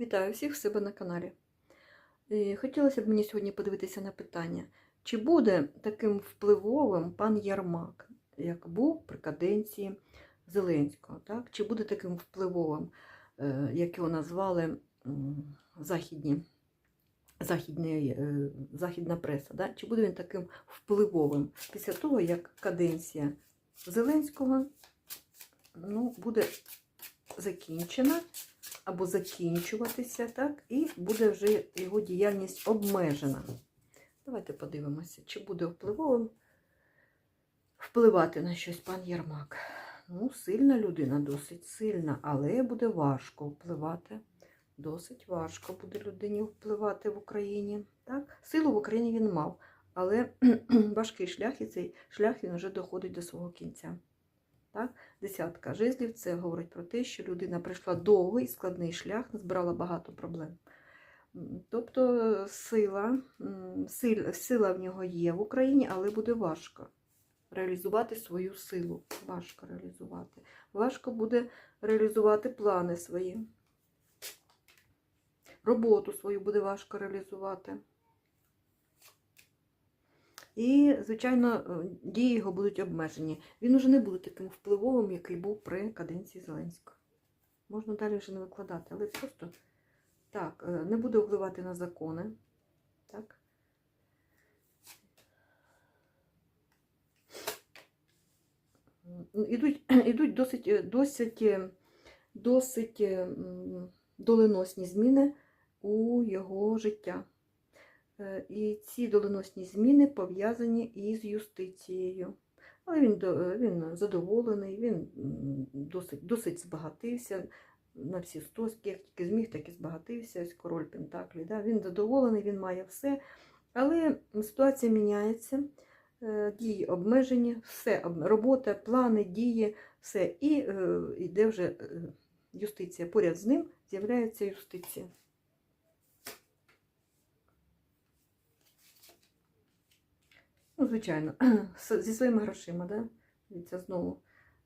Вітаю всіх в себе на каналі. Е, Хотілося б мені сьогодні подивитися на питання, чи буде таким впливовим пан Ярмак, як був при каденції Зеленського, так? чи буде таким впливовим, е, як його назвали західні, західні, е, західна преса, да? чи буде він таким впливовим після того, як каденція Зеленського ну, буде закінчена або закінчуватися, так, і буде вже його діяльність обмежена. Давайте подивимося, чи буде впливовим впливати на щось пан Єрмак. Ну, сильна людина, досить сильна, але буде важко впливати. Досить важко буде людині впливати в Україні. Так? Силу в Україні він мав, але важкий шлях, і цей шлях він вже доходить до свого кінця. Так? Десятка жезлів це говорить про те, що людина пройшла довгий складний шлях, збирала багато проблем. Тобто сила, м, сила в нього є в Україні, але буде важко реалізувати свою силу. Важко реалізувати. Важко буде реалізувати плани свої. Роботу свою буде важко реалізувати. І, звичайно, е, дії його будуть обмежені. Він уже не буде таким впливовим, який був при каденції Зеленського. Можна далі вже не викладати, але просто так, е, не буде впливати на закони. Так. Ідуть, ідуть досить, е, досить, досить доленосні зміни у його життя. Е, І ці доленосні зміни пов'язані із юстицією. Але він, е, він задоволений, він досить, досить збагатився на всі стоски, як тільки зміг, так і збагатився. Ось король Пентаклі. Да? Він задоволений, він має все. Але ситуація міняється, е, дії обмежені, все, робота, плани, дії, все. І йде вже юстиція. Поряд з ним з'являється юстиція. Ну, звичайно, зі своїми грошима, да? Дивіться, знову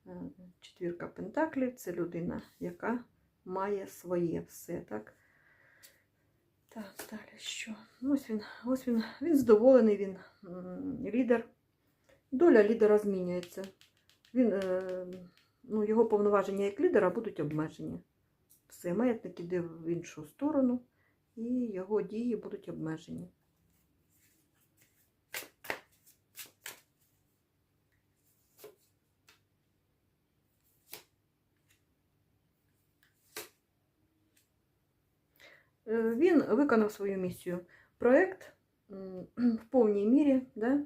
е, четвірка пентаклів це людина, яка має своє все, так? Так, далі що? Ну, Ось він, ось він, він задоволений, він лідер. Доля лідера змінюється. Він, е, ну, його повноваження як лідера будуть обмежені. Все, маятник іде в іншу сторону, і його дії будуть обмежені. Він виконав свою місію. Проєкт в повній мірі да,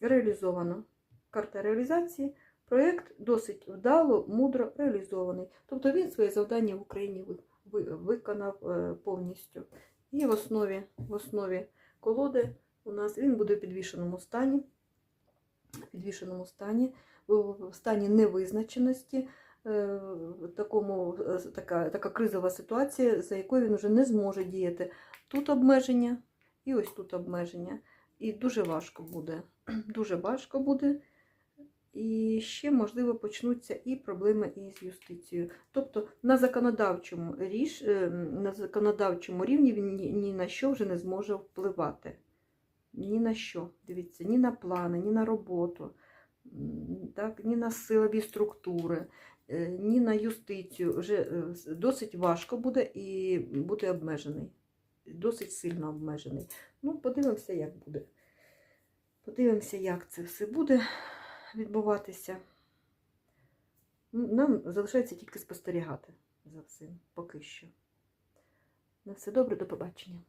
реалізовано. Карта реалізації. Проєкт досить вдало, мудро реалізований. Тобто він своє завдання в Україні ви- ви- виконав е, повністю. І в основі, в основі колоди у нас він буде в підвішеному стані. В підвішеному стані, в стані невизначеності е, такому, е, така, така кризова ситуація, за якою він вже не зможе діяти. Тут обмеження і ось тут обмеження. І дуже важко буде. Дуже важко буде. І ще, можливо, почнуться і проблеми із юстицією. Тобто на законодавчому, ріш... е, на законодавчому рівні він ні, ні на що вже не зможе впливати. Ні на що. Дивіться, ні на плани, ні на роботу, так, ні на силові структури, е, ні на юстицію. Вже е, досить важко буде і буде обмежений. Досить сильно обмежений. Ну, подивимося, як буде. Подивимося, як це все буде відбуватися. Нам залишається тільки спостерігати за всім поки що. На все добре, до побачення.